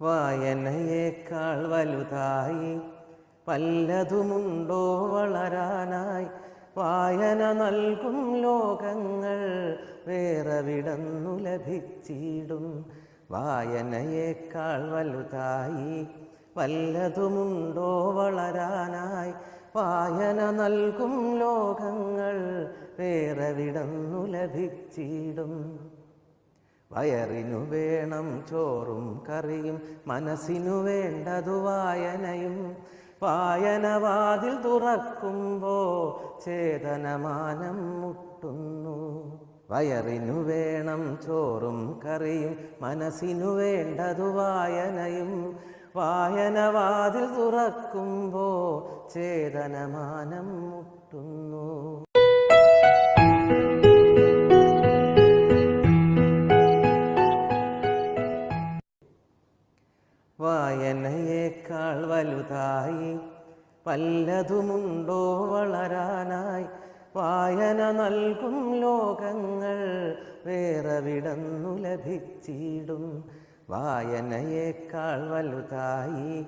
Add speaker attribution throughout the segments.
Speaker 1: വായനയേക്കാൾ വലുതായി വല്ലതുമുണ്ടോ വളരാനായി. വായന നൽകും ലോകങ്ങൾ വേറെവിടന്നു ലഭിച്ചിടും. വായനയേക്കാൾ വലുതായി വല്ലതുമുണ്ടോ വളരാനായി. വായന നൽകും ലോകങ്ങൾ വേറെവിടന്നു ലഭിച്ചിടും. വയറിനു വേണം ചോറും കറിയും മനസ്സിനു വേണ്ടതു വായനയും. വായനവാതിൽ തുറക്കുമ്പോ ചേതനമാനം മുട്ടുന്നു. വയറിനു വേണം ചോറും കറിയും മനസ്സിനു വേണ്ടതു വായനയും. വായനവാതിൽ തുറക്കുമ്പോ ചേതനമാനം മുട്ടുന്നു. വായനയേക്കാൾ വലുതായി വല്ലതുമുണ്ടോ വളരാനായി. വായന നൽകും ലോകങ്ങൾ വേറെ വിടന്നു ലഭിച്ചിടും. വായനയേക്കാൾ വലുതായി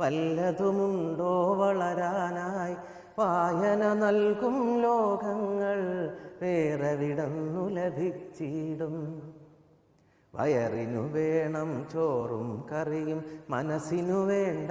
Speaker 1: വല്ലതുമുണ്ടോ വളരാനായി. വായന നൽകും ലോകങ്ങൾ വേറെ വിടന്നു ലഭിച്ചിടും. വയറിനു വേണം ചോറും കറിയും മനസ്സിനു വേണ്ട